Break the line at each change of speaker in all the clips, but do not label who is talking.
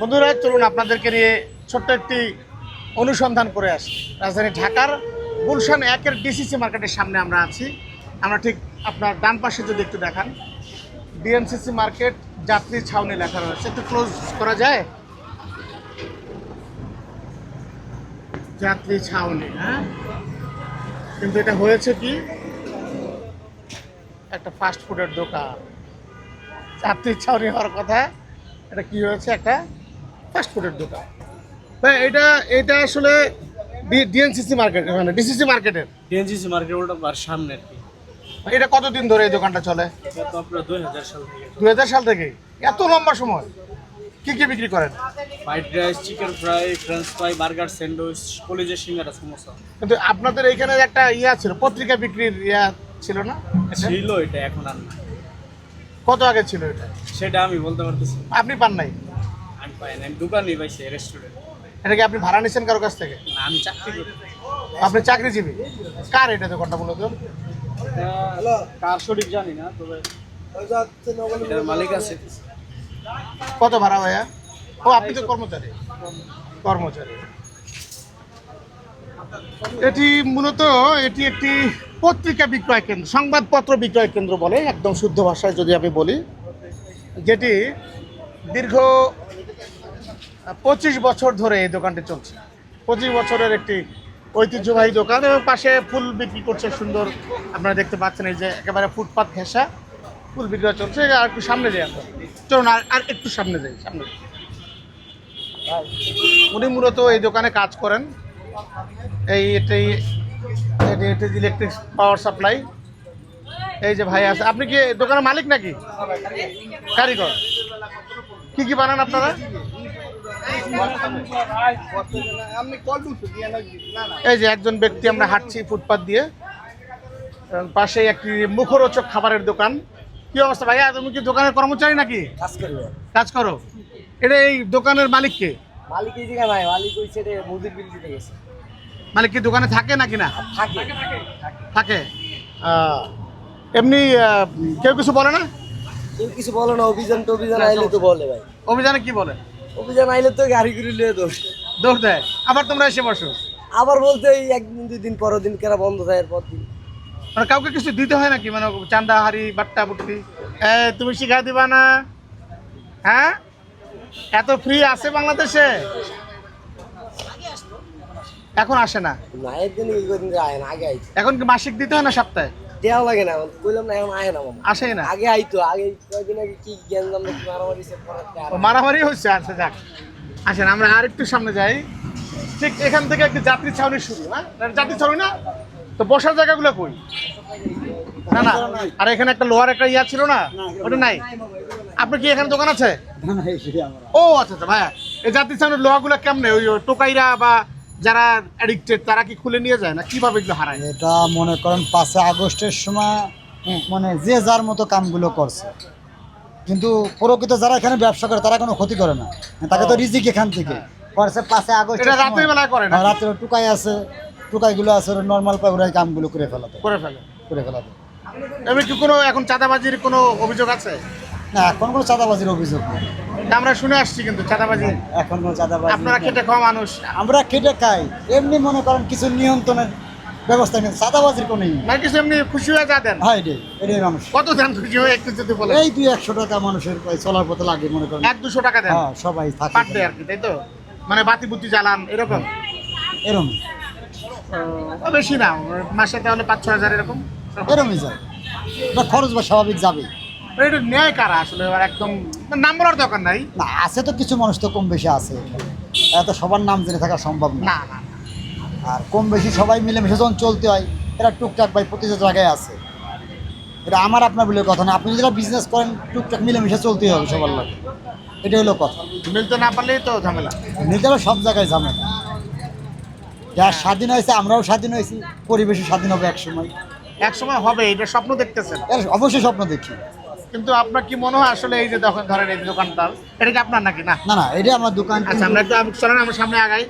বন্ধুরা, চলুন আপনাদেরকে নিয়ে ছোট্ট একটি অনুসন্ধান করে আসি। রাজধানী ঢাকার গুলশান একের ডিসিসি মার্কেটের সামনে আমরা আছি। আমরা ঠিক আপনার ডান পাশে যদি একটু দেখান। ডিএমসিসি মার্কেট, যাত্রী ছাউনি লেখা রয়েছে। একটু ক্লোজ করা যায়? যাত্রী ছাউনি হ্যাঁ? কিন্তু এটা হয়েছে কি? একটা ফাস্ট ফুডের দোকান। যাত্রী ছাউনি হওয়ার কথা। এটা কি হয়েছে? একটা ফাস্ট ফুডের দোকান। ভাই এটা এটা আসলে ডিএনসিসি মার্কেট মানে ডিসিসি মার্কেটের।
ডিএনসিসি মার্কেট ওটা আর সামনে আর কি।
এটা কতদিন ধরে এই দোকানটা চলে?
দুই হাজার সাল থেকে
এত লম্বা সময়। কি কি বিক্রি করেন?
Fried rice chicken fry French fry burger sandwich কলেজের সিঙ্গারা সমোসা।
কিন্তু আপনাদের এইখানে একটা ইয়া ছিল পত্রিকা বিক্রির ইয়া ছিল না?
ছিল এটা এখন আর না
কত আগে ছিল এটা?
সেটা আমি বলতে পারতেছি না।
আপনি পান নাই?
আমি পাই না আমি দোকানই পাইছি রেস্টুরেন্ট
এটা কি আপনি ভাড়া নিচ্ছেন কারও কাছ থেকে?
না আমি চাকরি করি।
আপনি চাকরিজীবী। কার এটা দোকানটা মূলত
হ্যালো কার সঠিক জানি না তবে এটার মালিক আছে।
কত ভাড়া ভাইয়া? ও আপনি তো কর্মচারী। কর্মচারী। এটি মূলত এটি একটি পত্রিকা বিক্রয় কেন্দ্র সংবাদপত্র বিক্রয় কেন্দ্র বলে একদম শুদ্ধ ভাষায় যদি আমি বলি। যেটি দীর্ঘ পঁচিশ বছর ধরে এই দোকানটি চলছে। পঁচিশ বছরের একটি ঐতিহ্যবাহী দোকান এবং পাশে ফুল বিক্রি করছে সুন্দর, আপনারা দেখতে পাচ্ছেন এই যে একেবারে ফুটপাত ঘেঁষা ফুল বিক্রয় চলছে। আর একটু সামনে যাই আমরা। চলুন, আর আর একটু সামনে যাই, সামনে উনি মূলত এই দোকানে কাজ করেন। এই এটাই এটি এটি ইলেকট্রিক পাওয়ার সাপ্লাই এই যে ভাই আছে আপনি কি দোকানের মালিক নাকি? কারিগর। কি কি বানান আপনারা? এই যে একজন ব্যক্তি আমরা হাঁটছি ফুটপাত দিয়ে। পাশেই একটি মুখরোচক খাবারের দোকান। কি অবস্থা ভাইয়া? তুমি কি দোকানের কর্মচারী নাকি?
কাজ
করো। এটা এই দোকানের মালিক কে?
মালিক এই জায়গায় নাই মালিক ওই সাইডে মুদির বিল দিতে গেছে।
মালিক কি দোকানে থাকে নাকি না?
থাকে।
থাকে। আহ, এমনি কেউ কিছু বলে না?
কেউ কিছু বলে না অভিযান তো অভিযান আইলে তো বলে ভাই।
অভিযানে কি বলে?
অভিযান আইলে তো গাড়ি করে লিয়ে দোষ
দৌড় দেয়। আবার তোমরা এসে বসো।
আবার বলতে এই একদিন দুই দিন পরের দিন কেরা বন্ধ থাকে এরপর দিন।
মানে কাউকে কিছু দিতে হয় নাকি? মানে চান্দা হারি বাট্টা বুট্টি? এ তুমি শিখা দিবা না? হ্যাঁ? এত ফ্রি আছে বাংলাদেশে? এখন আসে না।
না একদিন আগে
এখন কি মাসিক দিতে হয় না সপ্তাহে?
দেওয়া লাগে না কইলাম না এখন আয় না মামা।
আসেই না।
আগে আইতো আগে কয়েকদিন আগে কি জ্ঞান কি মারামারি সে পড়াতে
মারামারি হচ্ছে আচ্ছা যাক। আসেন আমরা আর একটু সামনে যাই। ঠিক এখান থেকে একটি যাত্রী ছাউনি শুরু হ্যাঁ? না, যাত্রী ছাউনি না? তো বসার জায়গাগুলো কই? না না আর এখানে একটা লোহার একটা ইয়া ছিল না? ওটা নাই? আপনি কি এখানে দোকান আছে? ও আচ্ছা আচ্ছা ভাইয়া এই যাত্রী ছাউনির লোহাগুলো কেমনে? ওই ওই টোকাইরা বা যারা অ্যাডিক্টেড তারা কি খুলে নিয়ে যায় না? কীভাবে এগুলো হারায়?
এটা মনে করেন পাঁচই আগস্টের সময় মানে যে যার মতো কামগুলো করছে। কিন্তু প্রকৃত যারা এখানে ব্যবসা করে তারা কোনো ক্ষতি করে না। তাকে তো রিজিক এখান থেকে। করছে পাঁচই আগস্ট
এটা রাতের বেলায় করে না?
রাত্রে টুকাই আছে। টুকাইগুলো আছে নর্মাল পাই ওরা এই কামগুলো করে ফেলাতে
করে ফেলে।
করে ফেলাতে।
এমনি কি কোনো এখন চাঁদাবাজির কোনো অভিযোগ আছে?
না এখন কোনো চাঁদাবাজির অভিযোগ নেই।
আমরা শুনে আসছি কিন্তু চাঁদাবাজি।
এখন চাঁদাবাজি
আপনারা খেটে খাওয়া মানুষ।
আমরা খেটে খাই এমনি মনে করেন কিছু নিয়ন্ত্রণের ব্যবস্থা নেই চাঁদাবাজির কোনো নেই।
না কিছু এমনি খুশি হয়ে যা দেন
হয় রে এটাই মানুষ।
কত দেন খুশি হয়ে একটু যদি বলেন।
এই দুই একশো টাকা মানুষের চলার পথে লাগে মনে করেন।
এক দুশো টাকা দেন?
হ্যাঁ সবাই থাকে
পার আর কি তাই তো? মানে বাতি বুতি জ্বালান এরকম?
এরম।
ও, বেশি না মাসে তাহলে পাঁচ ছ হাজার এরকম?
এরমই যায়। খরচ বা স্বাভাবিক যাবে
এটা ন্যায় কারা আসলে? এবার একদম নাম বলার দরকার নাই?
না আছে তো কিছু মানুষ তো কম বেশি আছে। এত সবার নাম জেনে থাকা সম্ভব না।
না।
আর কম বেশি সবাই মিলেমিশে যখন চলতে হয় এরা টুকটাক ভাই প্রতিটা জায়গায় আছে। এটা আমার আপনার বলে কথা না। আপনি যারা বিজনেস করেন টুকটাক মিলেমিশে চলতেই হবে সবার লাগে। এটা হলো কথা।
মিলতে না পারলেই তো ঝামেলা।
নিতে হবে সব জায়গায় ঝামেলা। যা স্বাধীন হয়েছে আমরাও স্বাধীন হয়েছি। পরিবেশও স্বাধীন হবে একসময়।
এক সময় হবে এটা স্বপ্ন দেখতেছেন।
অবশ্যই স্বপ্ন দেখি।
কিন্তু আপনার কি মনে হয় আসলে এই যে দোকান ধরেন এই দোকানটার এটা কি আপনার নাকি? না।
না না এটা আমার দোকান
আচ্ছা আমরা একটু আমি- চলেন আমার সামনে আগাই।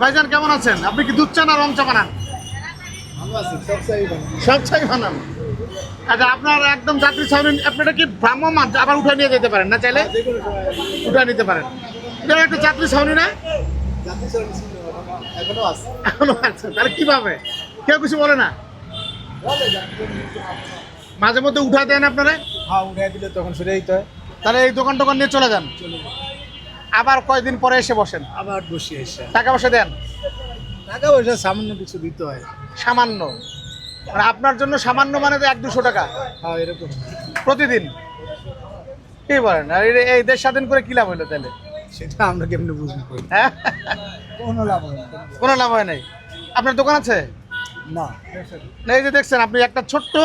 ভাইজান কেমন আছেন? আপনি কি দুধ চা না রং চা বানান? সব চাই বানান। আচ্ছা আপনার একদম যাত্রী ছাউনি আপনারা কি ভ্রাম্যমান আবার উঠে নিয়ে যেতে পারেন না চাইলে? উঠে নিতে পারেন। এটা একটা যাত্রী ছাউনি না?
এখনও
এখনও আছে তাহলে কীভাবে? কেউ কিছু বলে না? মাঝে মধ্যে উঠায় দেন আপনারা?
হ্যাঁ উঠে দিলে তখন ফিরে দিতে হয়।
তাহলে এই দোকান টোকান নিয়ে চলে যান। আবার কয়দিন পরে এসে বসেন?
আবার বসি এসে।
টাকা পয়সা দেন?
টাকা পয়সা সামান্য কিছু দিতে হয়।
সামান্য। মানে আপনার জন্য সামান্য মানে তো এক দুশো টাকা।
হ্যাঁ এরকম।
প্রতিদিন? কি বলেন? আর এই- এই দেশ স্বাধীন করে কি লাভ হইল তাহলে?
সেটা আমরা কেমনে বুঝব?
হ্যাঁ?
কোনো লাভ হয় না।
কোনো লাভ হয় নাই। আপনার দোকান আছে?
না
না, এই যে দেখছেন আপনি একটা ছোট্ট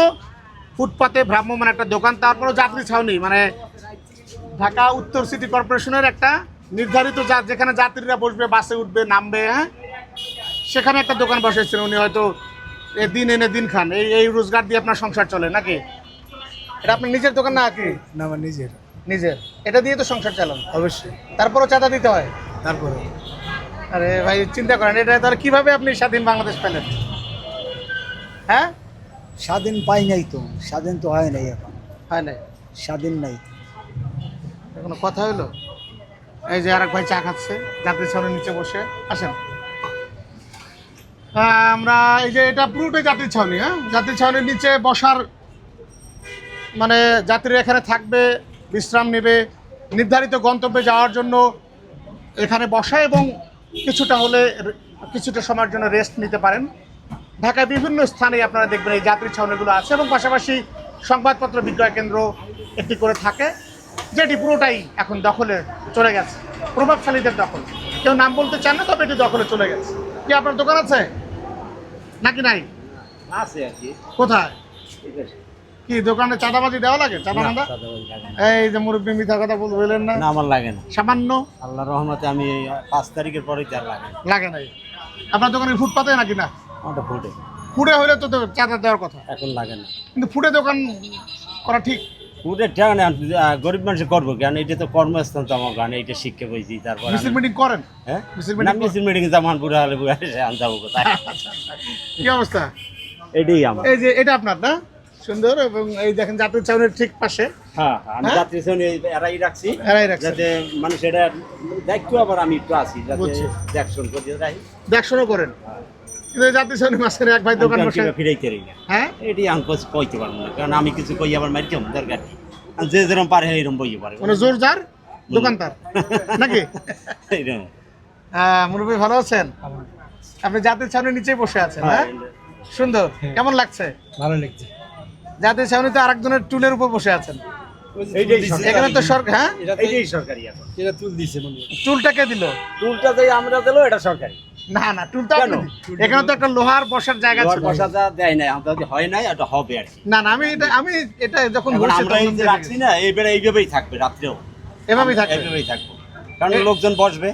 ফুটপাতে ভ্রাম্যমান একটা দোকান তারপরও যাত্রী ছাউনি মানে ঢাকা উত্তর সিটি কর্পোরেশনের একটা নির্ধারিত যা যেখানে যাত্রীরা বসবে বাসে উঠবে নামবে হ্যাঁ? সেখানে একটা দোকান বসেছেন উনি হয়তো এ দিন এনে দিন খান। এই এই রোজগার দিয়ে আপনার সংসার চলে নাকি? এটা আপনার নিজের দোকান না কি?
না আমার নিজের।
নিজের। এটা দিয়ে তো সংসার চালান।
অবশ্যই।
তারপরও চাঁদা দিতে হয়?
তারপরে
আরে ভাই চিন্তা করেন এটা তাহলে কীভাবে আপনি স্বাধীন বাংলাদেশ পেলেন? হ্যাঁ?
স্বাধীন পাই নাই তো স্বাধীন তো হয় নাই এখন।
হয় নাই?
স্বাধীন নাই।
কোনো কথা হলো এই যে আরেক ভাই চা খাচ্ছে যাত্রী ছাউনির নিচে বসে। আসেন। আমরা এই যে এটা পুরোটাই যাত্রী ছাউনি হ্যাঁ? যাত্রী ছাউনির নিচে বসার মানে যাত্রীরা এখানে থাকবে বিশ্রাম নেবে নির্ধারিত গন্তব্যে যাওয়ার জন্য এখানে বসা এবং কিছুটা হলে কিছুটা সময়ের জন্য রেস্ট নিতে পারেন। ঢাকায় বিভিন্ন স্থানে আপনারা দেখবেন এই যাত্রী ছাউনিগুলো আছে এবং পাশাপাশি সংবাদপত্র বিক্রয় কেন্দ্র একটি করে থাকে যেটি পুরোটাই এখন দখলে চলে গেছে প্রভাবশালীদের দখল। কেউ নাম বলতে চান না তবে এটি দখলে চলে গেছে। কি আপনার দোকান আছে? নাকি নাই?
আছে আর কি।
কোথায়? কি দোকানে চাঁদাবাজি দেওয়া লাগে? চাঁদা এই যে মুরব্বী মিথ্যা কথা বল বললেন না।
আমার লাগে না।
সামান্য?
আল্লাহ রহমতে আমি পাঁচ তারিখের পরেই তার লাগে
লাগে নাই। আপনার দোকানে ফুটপাতে নাকি না?
আমারটা ফুটে
ফুটে হলে তো চাঁদা দেওয়ার কথা।
এখন লাগে না।
কিন্তু ফুটে দোকান করা ঠিক?
ফুটে ঠিক না গরিব মানুষ করব কেন এটা তো কর্মস্থান তো আমার গান পেয়েছি তারপর
মিছিল মিটিং করেন?
হ্যাঁ?
মিছিল মিটিং
মিছিল মিটিং জামান বুড়া হলে বুড়া হলে আন যাব কোথায়?
কি অবস্থা?
এটাই আমার।
এই যে এটা আপনার না? সুন্দর এবং এই দেখেন জাতীয় চাউনের ঠিক পাশে।
হ্যাঁ আমি
হ্যাঁ?
যাত্রী শ্রেণি এরাই রাখছি।
এরাই রাখছেন।
যাতে মানুষ এটা আবার আমি একটু আসি যাতে। দেখশন করে রাখি
দেখশোনো করেন। কিন্তু এই জাতীয় চাউনের এক ভাই দোকান বসে।
ফিরাইতে রই
হ্যাঁ?
এটি আমি কইতে পারব না কারণ আমি কিছু কই আবার মারি কেমন দরকার যে যেরকম পারে এরকম বইয়ে পারে।
মানে জোর দোকানদার। নাকি? হ্যাঁ মুরব্বী ভালো আছেন? আপনি জাতীয় ছাউনির নিচেই বসে আছেন হ্যাঁ? সুন্দর। কেমন লাগছে?
ভালো লাগছে।
জাতীয় ছাউনিতে আরেকজনের টুলের উপর বসে আছেন। এখানে তো সরকার হ্যাঁ?
এইটাই সরকারি এখন।
এটা তুল দিছে মনে হয়।
টুলটাকে দিল?
টুলটা যে আমরা দিলো এটা সরকারি।
না না টুলটা এখানে তো একটা লোহার বসার জায়গা
দেয় নাই আমাদের হয় নাই এটা হবে আর
না না আমি এটা আমি এটা যখন
আমরা এই যে রাখছি না এইবারে এইভাবেই থাকবে রাত্রেও।
এভাবেই থাকবে?
এইভাবেই থাকব। কারণ লোকজন বসবে।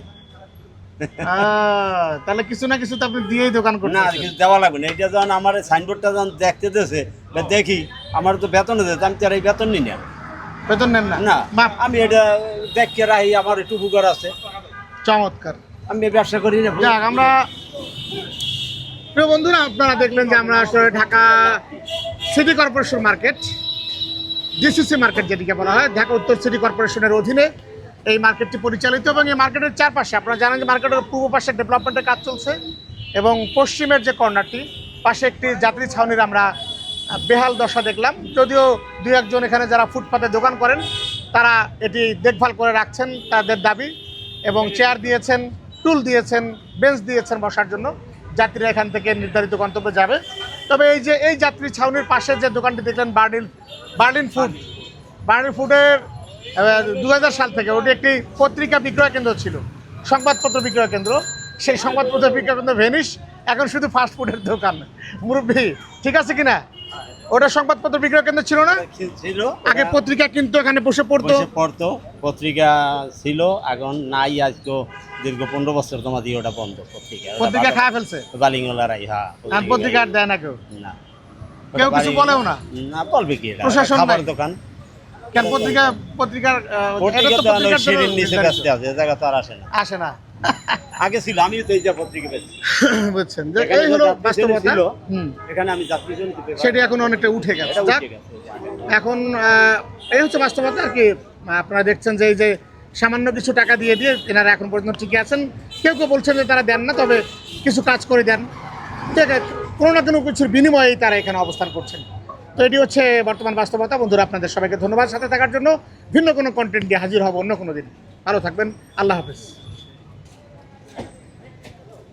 তাহলে কিছু না কিছু তো আপনি দিয়েই দোকান
না কিছু দেওয়া লাগবে না। এটা যখন আমার সাইনবোর্ডটা যখন দেখতে দিয়েছে বা দেখি আমার তো বেতন আমি তো আর এই বেতন নিই না।
বেতন নেন না?
না আমি এটা দেখকে রাখি আমার একটু আছে।
চমৎকার।
আমি ব্যবসা করি
যাক, আমরা প্রিয় বন্ধুরা, আপনারা দেখলেন যে আমরা আসলে Dhaka city corporation market, DCC market যেটিকে বলা হয়, ঢাকা উত্তর সিটি কর্পোরেশনের অধীনে এই মার্কেটটি পরিচালিত এবং এই মার্কেটের চারপাশে আপনারা জানেন যে মার্কেটের পূর্ব পাশে ডেভেলপমেন্টের কাজ চলছে এবং পশ্চিমের যে কর্নারটি, পাশে একটি যাত্রী ছাউনির আমরা বেহাল দশা দেখলাম। যদিও দু একজন এখানে যারা ফুটপাতে দোকান করেন, তারা এটি দেখভাল করে রাখছেন তাদের দাবি এবং চেয়ার দিয়েছেন টুল দিয়েছেন, বেঞ্চ দিয়েছেন বসার জন্য। যাত্রীরা এখান থেকে নির্ধারিত গন্তব্যে যাবে। তবে এই যে, এই যাত্রী ছাউনির পাশে যে দোকানটি দেখলেন, বার্লিন বার্লিন ফুড। বার্লিন ফুডের দু হাজার সাল থেকে ওটি একটি পত্রিকা বিক্রয় কেন্দ্র ছিল, সংবাদপত্র বিক্রয় কেন্দ্র। সেই সংবাদপত্র বিক্রয় কেন্দ্র ভেনিস এখন শুধু ফাস্টফুডের দোকান। মুরব্বী, ঠিক আছে কিনা? ওটা সংবাদপত্র বিক্রয় কেন্দ্র ছিল না?
ছিল।
আগে পত্রিকা কিন্তু এখানে বসে পড়তো।
পড়তো। পত্রিকা ছিল এখন নাই আজকে দীর্ঘ পনেরো বছর তোমাদের ওটা বন্ধ পত্রিকা।
পত্রিকা খাওয়া ফেলছে?
বালিংওয়ালারাই হ্যাঁ
পত্রিকা আর দেয় না কেউ?
না।
কেউ কিছু বলেও না?
না বলবে কি
প্রশাসন
খাবার দোকান।
কেন পত্রিকা পত্রিকার এটা
পত্রিকা
তো পত্রিকার
নিচে। আছে জায়গা তো আর আসে না।
আসে না।
আগে ছিল আমিও তো এই যে পত্রিকা পেয়েছি।
বুঝছেন। যে এই হলো বাস্তবতা।
এখানে আমি যাত্রী
সেটি এখন অনেকটা উঠে গেছে। এখন এই হচ্ছে বাস্তবতা আর কি। আপনারা দেখছেন যে এই যে সামান্য কিছু টাকা দিয়ে দিয়ে এনারা এখন পর্যন্ত ঠিকই আছেন। কেউ কেউ বলছেন যে তারা দেন না তবে কিছু কাজ করে দেন। ঠিক আছে কোনো না কোনো কিছুর বিনিময়েই তারা এখানে অবস্থান করছেন। তো এটি হচ্ছে বর্তমান বাস্তবতা। বন্ধুরা আপনাদের সবাইকে ধন্যবাদ। সাথে থাকার জন্য ভিন্ন কোনো কন্টেন্ট দিয়ে হাজির হব অন্য কোনো দিন। ভালো থাকবেন। আল্লাহ হাফেজ।